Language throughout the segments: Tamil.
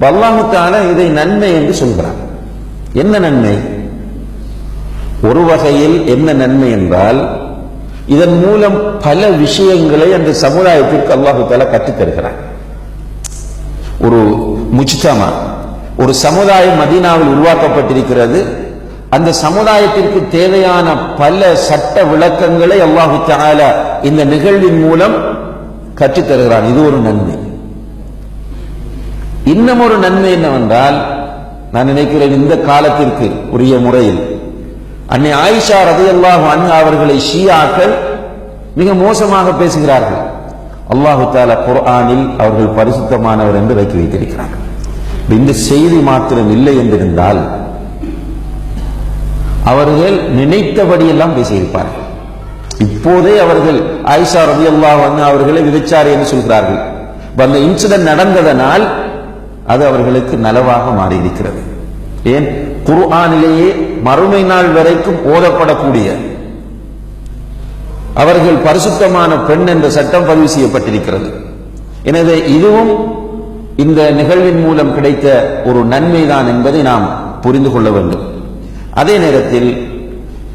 அல்லாஹுத்தால இதை நன்மை என்று சொல்கிறான் என்ன நன்மை? ஒரு வகையில் என்ன நன்மை என்றால் இதன் மூலம் பல விஷயங்களை அந்த சமுதாயத்திற்கு அல்லாஹு தால கற்றுத்தருகிறார் ஒரு முஜ்தமா ஒரு சமுதாயம் மதீனாவில் உருவாக்கப்பட்டிருக்கிறது. அந்த சமுதாயத்திற்கு தேவையான பல சட்ட விளக்கங்களை அல்லாஹு தால இந்த நிகழ்வின் மூலம் கற்றுத் தருகிறான். இது ஒரு நன்மை. இன்னும் ஒரு நன்மை என்னவென்றால் நான் நினைக்கிறேன் இந்த காலத்திற்கு உரிய முறையில் அன்னை ஆயிஷா ரதியல்லாஹு அன்ஹா அவர்களை ஷியாக்கள் மிக மோசமாக பேசுகிறார்கள். அல்லாஹு தால குர்ஆனில் அவர்கள் பரிசுத்தமானவர் என்று வைக்க வைத்திருக்கிறார்கள். இந்த செய்தி மாத்திரம் இல்லை என்றிருந்தால் அவர்கள் நினைத்தபடியெல்லாம் பேசியிருப்பார்கள். இப்போதே அவர்கள் ஆயிஷா ரதியல்லாஹு அன்ஹா அவர்களை விபச்சாரி என்று சொல்கிறார்கள். அந்த இன்சிடென்ட் நடந்ததனால் அது அவர்களுக்கு நலவாக மாறியிருக்கிறது. ஏன்? குர்ஆனிலேயே மறுமை நாள் வரைக்கும் ஓதப்படக்கூடிய அவர்கள் பரிசுத்தமான பெண் என்ற சட்டம் பதிவு செய்யப்பட்டிருக்கிறது. எனவே இதுவும் இந்த நிகழ்வின் மூலம் கிடைத்த ஒரு நன்மைதான் என்பதை நாம் புரிந்து கொள்ள வேண்டும். அதே நேரத்தில்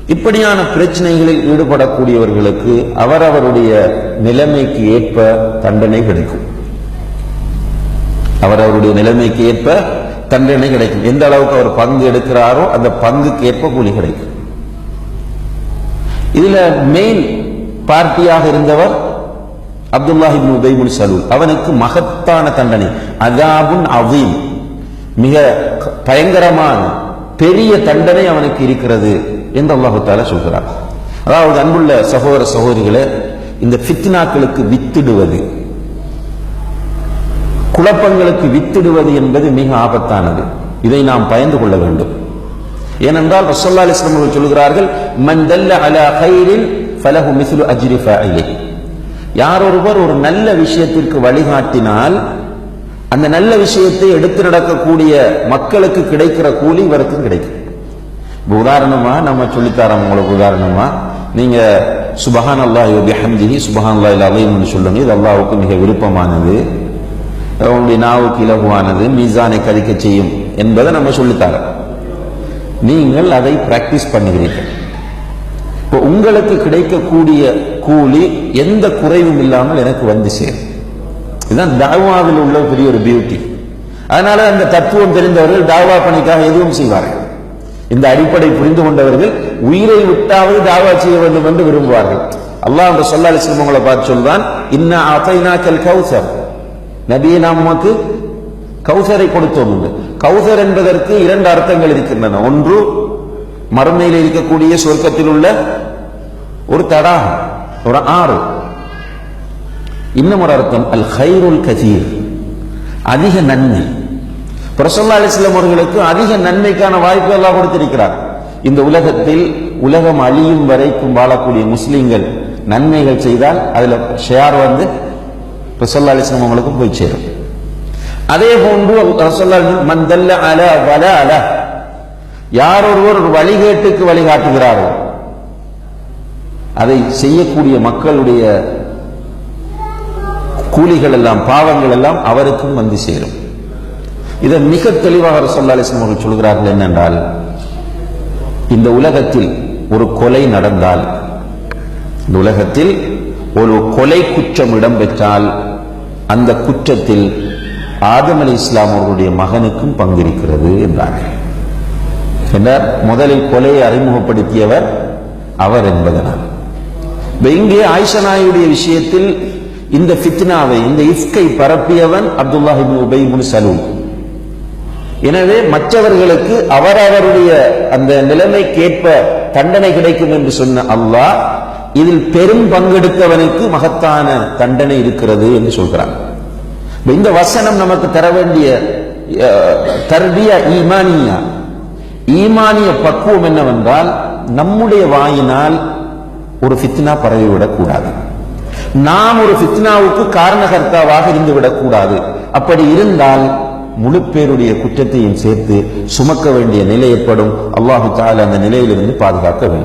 இப்படியான பிரச்சனைகளில் ஈடுபடக்கூடியவர்களுக்கு அவரவருடைய நிலைமைக்கு ஏற்ப தண்டனை கிடைக்கும். அவர் அவருடைய நிலைமைக்கு ஏற்ப தண்டனை கிடைக்கும். எந்த அளவுக்கு அவர் பங்கு எடுக்கிறாரோ அந்த பங்குக்கு ஏற்ப கூலி கிடைக்கும். இதுல மெயின் பார்ட்டியாக இருந்தவர் அப்துல்லாஹி உபைமுல் சலூல். அவனுக்கு மகத்தான தண்டனை. அதாபுன் அவீம் மிக பயங்கரமான பெரிய தண்டனை அவனுக்கு இருக்கிறது என்று அல்லாஹு தாலா சொல்கிறார் அதாவது அன்புள்ள சகோதர சகோதரிகளை இந்த ஃபித்னாக்களுக்கு வித்திடுவது குழப்பங்களுக்கு வித்திடுவது என்பது மிக ஆபத்தானது. இதை நாம் பயந்து கொள்ள வேண்டும். ஏனென்றால் ரசல்லா அலிஸ்லாம் அவர்கள் சொல்கிறார்கள் மன் தல்ல அலா ஹைரில் ஃபலஹு மிஸ்லு அஜ்ரி ஃபைலிஹி யார் ஒருவர் ஒரு நல்ல விஷயத்திற்கு வழிகாட்டினால் அந்த நல்ல விஷயத்தை எடுத்து நடக்கக்கூடிய மக்களுக்கு கிடைக்கிற கூலி இவருக்கு கிடைக்கும். இப்போ உதாரணமா நம்ம சொல்லித்தரோம் உங்களுக்கு உதாரணமா நீங்க சுபஹான் அல்லாஹ் பிஹம்திஹி சுபஹான் அல்லாஹ் அலையும் சொல்லுங்க இது அல்லாவுக்கு மிக விருப்பமானது. உங்களுடைய நாவுக்கு இலகுவானது மீசானை கதிக்க செய்யும் என்பதை நம்ம சொல்லித்தரோம் நீங்கள் அதை பிராக்டிஸ் பண்ணுகிறீர்கள். இப்போ உங்களுக்கு கிடைக்கக்கூடிய கூலி எந்த குறைவும் இல்லாமல் எனக்கு வந்து சேரும். இதுதான் தாவாவில் உள்ள பெரிய ஒரு பியூட்டி அதனால அந்த தத்துவம் தெரிந்தவர்கள் தாவா பணிக்காக எதுவும் செய்வார்கள். இந்த அடிப்படை புரிந்து கொண்டவர்கள் உயிரை விட்டாவது தாவா செய்ய வேண்டும் என்று விரும்புவார்கள். அல்லாஹ் அந்த சொல்லா அலிஸ்லம் உங்களை பார்த்து சொல்வான் இன்னா அத்தைனாக்கல் கௌசர். நபியை நாம் உமக்கு கௌசரை கொடுத்தோம் கௌசர் என்பதற்கு இரண்டு அர்த்தங்கள் இருக்கின்றன. ஒன்று மறுமையில் இருக்கக்கூடிய சொர்க்கத்தில் உள்ள ஒரு தடாகம் ஒரு ஆறு. இன்னும் ஒரு அர்த்தம் அல் ஹைருல் கஜீர் அதிக நன்மை. பிரசல்லா அலிஸ்லாம் அவர்களுக்கு அதிக நன்மைக்கான வாய்ப்பு எல்லாம் கொடுத்திருக்கிறார். இந்த உலகத்தில் உலகம் அழியும் வரைக்கும் வாழக்கூடிய முஸ்லிம்கள் நன்மைகள் செய்தால் அதுல ஷேர் வந்து ரசோல்லா அலிஸ்லாம் அவங்களுக்கும் போய் சேரும் அதே போன்று ரசோல்லா மந்தல்ல அல வல அல யார் ஒருவர் ஒரு வழிகேட்டுக்கு வழிகாட்டுகிறாரோ அதை செய்யக்கூடிய மக்களுடைய கூலிகள் எல்லாம் பாவங்கள் எல்லாம் அவருக்கும் வந்து சேரும் இதை மிக தெளிவாக ரசோல்லா அலிஸ்லாம் அவர்கள் சொல்கிறார்கள் என்னென்றால் இந்த உலகத்தில் ஒரு கொலை நடந்தால் இந்த உலகத்தில் ஒரு கொலை குற்றம் இடம்பெற்றால் அந்த குற்றத்தில் ஆதம் அலி இஸ்லாம் அவர்களுடைய மகனுக்கும் பங்கிருக்கிறது என்றார்கள் என்றார் முதலில் கொலையை அறிமுகப்படுத்தியவர் அவர் என்பதனால். இங்கே ஆயிஷனாயுடைய விஷயத்தில் இந்த ஃபித்னாவை இந்த இஃப்கை பரப்பியவன் அப்துல்லாஹிபின் உபை முன் எனவே மற்றவர்களுக்கு அவரவருடைய அந்த நிலைமைக்கேற்ப தண்டனை கிடைக்கும் என்று சொன்ன அல்லாஹ் இதில் பெரும் பங்கெடுத்தவனுக்கு மகத்தான தண்டனை இருக்கிறது என்று சொல்கிறான் இந்த வசனம் நமக்கு தர வேண்டிய தர்பியா ஈமானியா. ஈமானிய பக்குவம் என்னவென்றால் நம்முடைய வாயினால் ஒரு ஃபித்னா பரவிவிடக் கூடாது நாம் ஒரு ஃபித்னாவுக்கு காரணகர்த்தாவாக இருந்துவிடக் விடக்கூடாது அப்படி இருந்தால் முழு பேருடைய குற்றத்தையும் சேர்த்து சுமக்க வேண்டிய நிலை ஏற்படும். அல்லாஹு தால அந்த நிலையிலிருந்து பாதுகாக்க வேண்டும்.